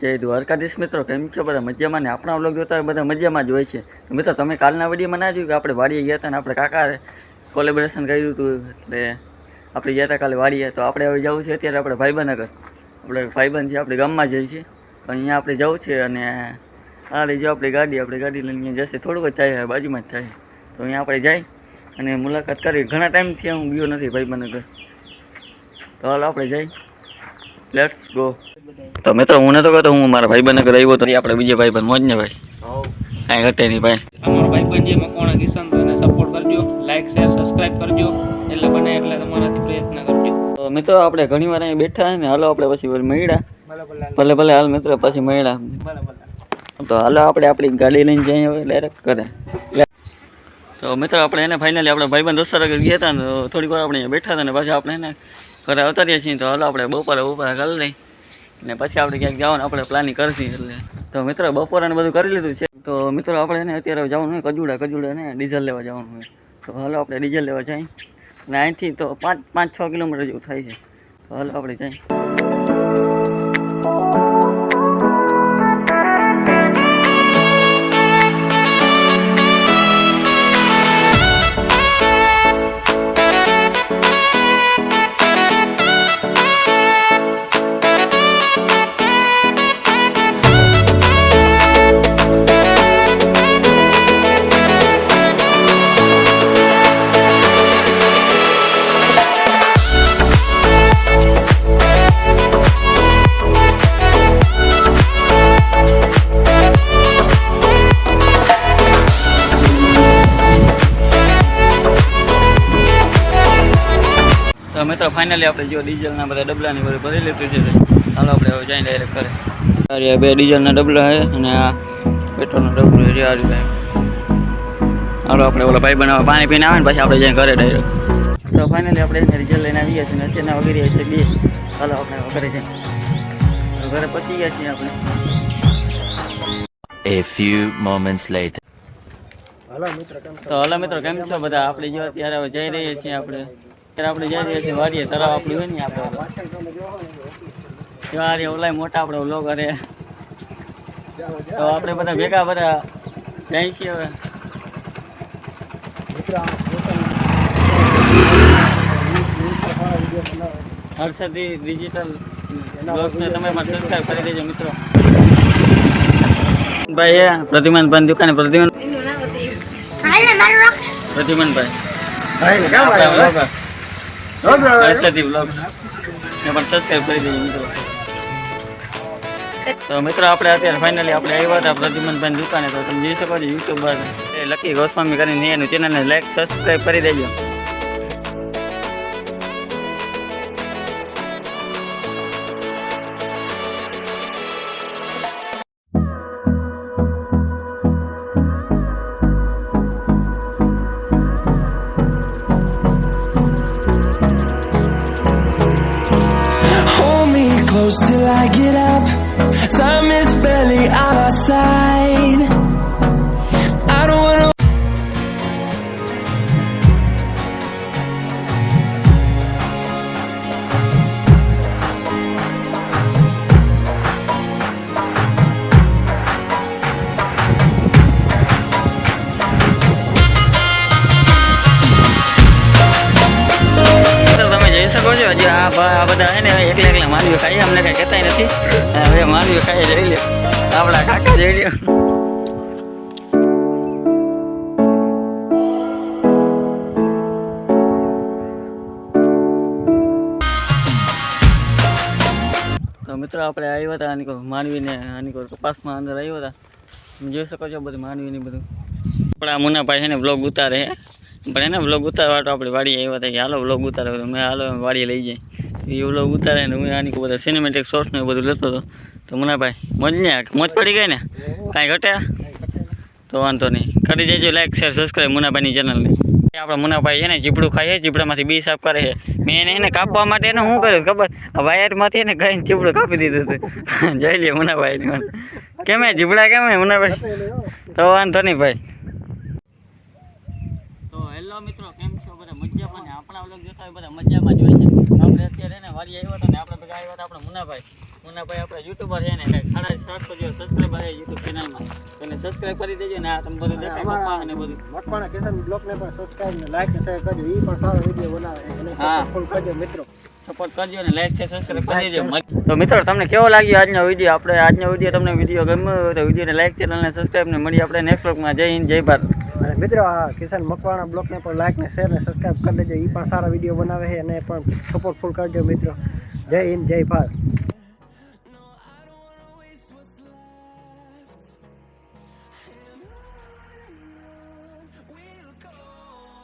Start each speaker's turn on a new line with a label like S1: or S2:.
S1: જય દ્વારકાધીશ મિત્રો, કેમ છો બધા? મજામાં ને? આપણા વ્લોગ જોતા હોય બધા મજામાં જ હોય છે. મિત્રો, તમે કાલના વિડીયોમાં ના જોયું કે આપણે વાડીએ ગયા હતા ને આપણે કાકા કોલેબ્રેશન કર્યું હતું, એટલે આપણે ગયા હતા કાલે વાડીએ. તો આપણે હવે જવું છે અત્યારે આપણે ભાઈબંધનગર. આપણે ભાઈબંધ છે, આપણે ગામમાં જઈએ છીએ. પણ અહીંયા આપણે જવું છે અને આ લઈ જાઓ આપણી ગાડી. આપણે ગાડી લઈને જશે. થોડુંક જ થાય, બાજુમાં જ થાય. તો અહીંયા આપણે જઈ અને મુલાકાત કરી. ઘણા ટાઈમથી હું ગયો નથી ભાઈબંધનગર. તો હાલ આપણે જઈ લેટ્સ ગો તો મિત્રો હું નતો કહેતો હું મારા ભાઈબંધ ઘરે આવ્યો તો આપણે બીજા બન મોજ ને ભાઈ. કાંઈ ઘટે નહીં ભાઈ.
S2: અમારો ભાઈબંધ જે મકોણા કિશન તો એને સપોર્ટ કરજો લાઈક શેર સબસ્ક્રાઇબ કરજો એટલે બને એટલે તમારાથી પ્રયત્ન કરજો.
S1: તો મિત્રો આપણે ઘણી વાર અહીંયા બેઠા ને હાલો આપણે પછી મળ્યા. ભલે ભલે હાલ. મિત્રો પછી મળ્યા. તો હાલો આપણે આપણી ગાડી લઈને જઈએ હવે ડાયરેક્ટ કરે તો મિત્રો આપણે એને ફાઇનલી આપણે ભાઈબંધ દોસ્તાર ગયા હતા ને તો થોડીક વાર આપણે બેઠા હતા ને પાછા આપણે એને ઘરે અવતારીએ છીએ તો હાલો આપણે બપોરે બપોરે કરી લઈ ને પછી આપણે ક્યાંક જવાનું, આપણે પ્લાનિંગ કરશું એટલે. તો મિત્રો બપોરે બધું કરી લીધું છે. તો મિત્રો, આપણે એને અત્યારે જવાનું હોય કજુડા કજુડા ને ડીઝલ લેવા જવાનું હોય. તો હાલો આપણે ડીઝલ લેવા જઈએ. અને અહીંથી તો પાંચ પાંચ, છ કિલોમીટર જેવું થાય છે. તો હાલો આપણે જઈએ. મિત્રો ફાઇનલી આપણે જો ડીઝલના બધા ડબલાની બધું ભરી લીધું છે ચાલો આપણે હવે જઈને ડાયરેક્ટ કરે બે ડીઝલના ડબલા છે અને આ પેટ્રોલનો ડબલો છે આ ભાઈ. હાલો આપણે ઓલા ભાઈ બનાવવા પાણી પીને આવે ને પછી આપણે જઈને ઘરે ડાયરેક્ટ તો ફાઇનલી આપણે એને ડીઝલ લઈને આવીએ છીએ અને અત્યારના વગેરે છે બે. ચાલો આપણે ઘરે જઈએ. ઘરે પહોંચી ગયા છીએ આપણે.
S3: A few moments later.
S1: તો હલો મિત્રો કેમ છો બધા? આપણે જો અત્યારે હવે જઈ રહીએ છીએ આપણે. આપણે જઈ છીએ વાડીએ તરાવ આપણી હોય ને આપણે. જો ઓલાય મોટા આપણે ઓલો કરે તો આપણે બધા ભેગા બધા જાય છીએ હવે. હર્ષદી ડિજિટલ બ્લોગને તમે પણ સબસ્ક્રાઈબ કરી દેજો મિત્રો. ભાઈ એ પ્રતિમાન ભાઈ દુકાને પ્રતિમાન પ્રતિમાનભાઈ આપણા ને પણ સબસ્ક્રાઈબ કરી દેજો મિત્રો તો મિત્રો આપણે અત્યારે ફાઇનલી આપણે આવ્યા હતા પ્રદ્યુમનભાઈ દુકાને. તો તમે જોઈ શકો છો યુટ્યુબ એ લકી ગોસ્વામી કરીને એનું ચેનલને લાઈક સબસ્ક્રાઈબ કરી દેજો.
S4: Close till I get up. Time is
S1: આ બધા એકલા એકલા ખાઈએ. અમને કઈ કહેતા નથી. હવે માલવીઓ ખાઈએ જોઈ લે આપણા કાકા જોઈ તો મિત્રો આપણે આવ્યા હતા આની માનવીને, આની કપાસમાં અંદર આવ્યા હતા. જોઈ શકો છો બધું માનવીને બધું. આપણા મુનાભાઈ છે ને બ્લોગ ઉતારે છે. પણ એને વ્લોગ ઉતારવા તો આપણે વાડી આવ્યા હતા કે હાલો વ્લોગ ઉતારે મેં હાલો વાડીએ લઈ જાય. એ વ્લોગ ઉતારે ને હું આની બધા સિનેમેટિક શોર્ટ્સ ને બધું લેતો હતો. તો મને ભાઈ મજ ને મજ પડી ગઈ ને? કાંઈ ઘટે? તો વાંધો નહીં. કરી દેજો લાઈક શેર સબસ્ક્રાઈબ મુનાભાઈની ચેનલને આપણા મુનાભાઈ છે ને, ચીપડું ખાઈએ ચીપડામાંથી બી સાફ કરે છે. મેં એને એને કાપવા માટે એને શું કર્યું ખબર? વાયરમાંથી એને ગાઈને ચીપડું કાપી દીધું હતું. જઈ લે મુનાભાઈ કેમે ચીપડા કેમે મુનાભાઈ? તો વાંધો નહીં ભાઈ તો હેલો મિત્રો કેમ છો બધા ને જોતા હોય બધા મજામાં જ હોય છે. આપણે અત્યારે ને વાડી આવ્યા હતા ને આપણે ભેગા આવ્યા હતા આપણે મુનાભાઈ. મુનાભાઈ આપણે યુટ્યુબર છે ને સાડા સાતસો જેવો સબસ્ક્રાઈબર છે યુટ્યુબ ચેનલમાં એને સબસ્ક્રાઈબ કરી દેજો ને આ તમે બધું દેખાય અને બધું.
S5: મકવાણા કિશન બ્લોગને પણ સબસ્ક્રાઈબ ને લાઈક ને શેર કરજો. એ પણ સારો વીડિયો બનાવે એને. ફૂલ કરજો મિત્રો.
S1: સપોર્ટ કરજો અને લાઈક છે સબસ્ક્રાઈબ કરી દેજો. તો મિત્રો તમને કેવો લાગ્યો આજનો વીડિયો આપણે આજનો વીડિયો તમને વીડિયો ગમ્યો હોય તો વિડીયોને લાઈક ચેનલને સબસ્ક્રાઈબ ને મળી આપણે નેક્સ્ટ વ્લોગમાં જય હિન્દ જય ભારત.
S5: અને મિત્રો, આ કિશન મકવાણા બ્લોગને પણ લાઇક ને શેર ને સબસ્ક્રાઈબ કરી દેજો એ પણ સારા વીડિયો બનાવે છે અને પણ સપોર્ટ ફૂલ કરજો મિત્રો. જય હિન્દ, જય ભારત.